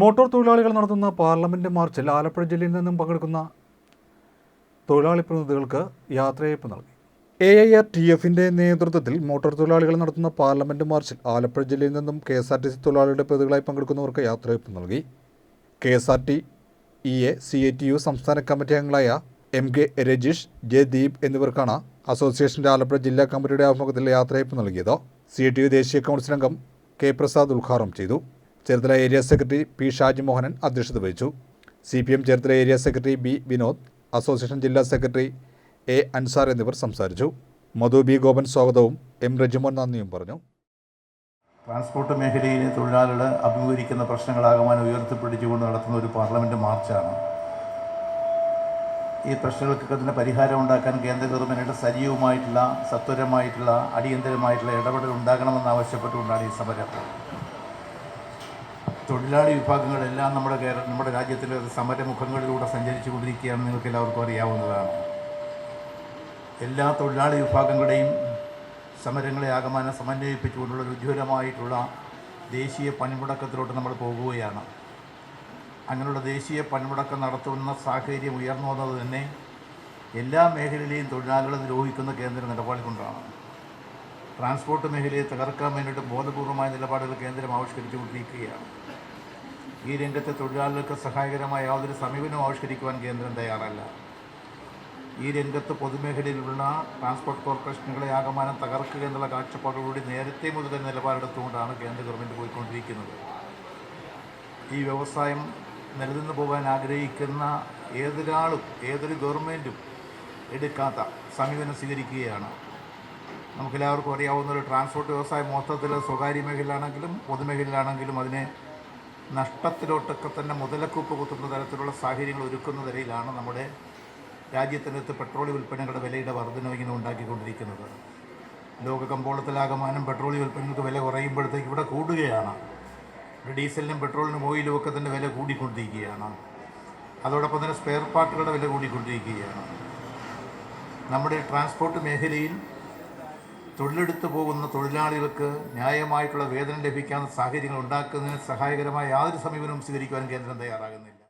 Motor തൊഴിലാളികൾ നടത്തുന്ന parliament മാർച്ചിൽ ആലപ്പുഴ ജില്ലയിൽ നിന്നും പങ്കെടുക്കുന്ന തൊഴിലാളി പ്രതിനിധികൾക്ക് യാത്രയയപ്പ് നൽകി. എ ഐ ആർ ടി എഫിന്റെ നേതൃത്വത്തിൽ മോട്ടോർ തൊഴിലാളികൾ നടത്തുന്ന പാർലമെന്റ് മാർച്ചിൽ ആലപ്പുഴ ജില്ലയിൽ നിന്നും K S R T C തൊഴിലാളികളുടെ പ്രതികളായി പങ്കെടുക്കുന്നവർക്ക് യാത്രയയപ്പ് നൽകി. K S R T E A C A T U സംസ്ഥാന കമ്മിറ്റി അംഗങ്ങളായ M K Rajeesh J Deep എന്നിവർക്കാണ് അസോസിയേഷന്റെ ആലപ്പുഴ ജില്ലാ കമ്മിറ്റിയുടെ ആഭിമുഖ്യത്തിൽ യാത്രയയപ്പ് നൽകിയത്. സി ടി യു ദേശീയ കൗൺസിൽ അംഗം കെ പ്രസാദ് ഉദ്ഘാടനം ചെയ്തു. Cherthala area secretary P Shaji Mohanan അധ്യക്ഷത വഹിച്ചു. C P M Cherthala area secretary B Vinod association ജില്ലാ സെക്രട്ടറി എ അൻസാർ എന്നിവർ സംസാരിച്ചു. മധു ബി ഗോപൻ സ്വാഗതവും എം റജിമോൻ നന്ദിയും പറഞ്ഞു. ട്രാൻസ്പോർട്ട് മേഖലയിലെ തൊഴിലാളികൾ അഭിമുഖീകരിക്കുന്ന പ്രശ്നങ്ങളാകമാനം ഉയർത്തിപ്പിടിച്ചുകൊണ്ട് നടത്തുന്ന ഒരു പാർലമെന്റ് മാർച്ചാണ്. ഈ പ്രശ്നങ്ങൾക്കൊക്കെ തന്നെ പരിഹാരം ഉണ്ടാക്കാൻ കേന്ദ്ര ഗവൺമെന്റിന്റെ സജീവമായിട്ടുള്ള സത്വരമായിട്ടുള്ള അടിയന്തരമായിട്ടുള്ള ഇടപെടൽ ഉണ്ടാകണമെന്ന് ആവശ്യപ്പെട്ടുകൊണ്ടാണ് ഈ സമരം. തൊഴിലാളി വിഭാഗങ്ങളെല്ലാം നമ്മുടെ കേരള നമ്മുടെ രാജ്യത്തിലെ സമരമുഖങ്ങളിലൂടെ സഞ്ചരിച്ചു കൊണ്ടിരിക്കുകയാണെന്ന് നിങ്ങൾക്ക് എല്ലാവർക്കും അറിയാവുന്നതാണ്. എല്ലാ തൊഴിലാളി വിഭാഗങ്ങളുടെയും സമരങ്ങളെ ആകമാനം സമന്വയിപ്പിച്ചുകൊണ്ടുള്ള ഉജ്ജ്വലമായിട്ടുള്ള ദേശീയ പണിമുടക്കത്തിലോട്ട് നമ്മൾ പോകുകയാണ്. അങ്ങനെയുള്ള ദേശീയ പണിമുടക്കം നടത്തുന്ന സാഹചര്യം ഉയർന്നു വന്നത് തന്നെ എല്ലാ മേഖലയിലെയും തൊഴിലാളികളെ ദ്രോഹിക്കുന്ന കേന്ദ്ര നിലപാട് കൊണ്ടാണ്. ട്രാൻസ്പോർട്ട് മേഖലയെ തകർക്കാൻ വേണ്ടിയിട്ട് ബോധപൂർവമായ നിലപാടുകൾ കേന്ദ്രം ആവിഷ്കരിച്ചുകൊണ്ടിരിക്കുകയാണ്. ഈ രംഗത്തെ തൊഴിലാളികൾക്ക് സഹായകരമായ യാതൊരു സമീപനവും ആവിഷ്കരിക്കുവാൻ കേന്ദ്രം തയ്യാറല്ല. ഈ രംഗത്ത് പൊതുമേഖലയിലുള്ള ട്രാൻസ്പോർട്ട് കോർപ്പറേഷനുകളെ ആകമാനം തകർക്കുക എന്നുള്ള കാഴ്ചപ്പാടോടുകൂടി നേരത്തെ മുതൽ തന്നെ നിലപാടെടുത്തുകൊണ്ടാണ് കേന്ദ്ര ഗവൺമെന്റ് പോയിക്കൊണ്ടിരിക്കുന്നത്. ഈ വ്യവസായം നിലനിന്ന് പോകാൻ ആഗ്രഹിക്കുന്ന ഏതൊരാളും ഏതൊരു ഗവൺമെന്റും എടുക്കാത്ത സമീപനം സ്വീകരിക്കുകയാണ്. നമുക്കെല്ലാവർക്കും അറിയാവുന്ന ഒരു ട്രാൻസ്പോർട്ട് വ്യവസായം മൊത്തത്തിൽ സ്വകാര്യ മേഖലയിലാണെങ്കിലും പൊതുമേഖലയിലാണെങ്കിലും അതിനെ നഷ്ടത്തിലോട്ടൊക്കെ തന്നെ മുതലക്കൂപ്പ് കുത്തുന്ന തരത്തിലുള്ള സാഹചര്യങ്ങൾ ഒരുക്കുന്ന നിലയിലാണ് നമ്മുടെ രാജ്യത്തിനകത്ത് പെട്രോളിയം ഉൽപ്പന്നങ്ങളുടെ വിലയുടെ വർധനവ് ഇങ്ങനെ ഉണ്ടാക്കിക്കൊണ്ടിരിക്കുന്നത്. ലോക കമ്പോളത്തിലാകമാനം പെട്രോളിയം ഉൽപ്പന്നങ്ങൾക്ക് വില കുറയുമ്പോഴത്തേക്ക് ഇവിടെ കൂടുകയാണ്. ഡീസലിനും പെട്രോളിനും ഓയിലും ഒക്കെ തന്നെ വില കൂടിക്കൊണ്ടിരിക്കുകയാണ്. അതോടൊപ്പം തന്നെ സ്പെയർ പാർട്ടുകളുടെ വില കൂടിക്കൊണ്ടിരിക്കുകയാണ്. നമ്മുടെ ട്രാൻസ്പോർട്ട് മേഖലയിൽ തൊഴിലെടുത്തു പോകുന്ന തൊഴിലാളികൾക്ക് ന്യായമായിട്ടുള്ള വേതനം ലഭിക്കാവുന്ന സാഹചര്യങ്ങൾ ഉണ്ടാക്കുന്നതിന് സഹായകരമായ യാതൊരു സമീപനവും സ്വീകരിക്കുവാൻ കേന്ദ്രം തയ്യാറാകുന്നില്ല.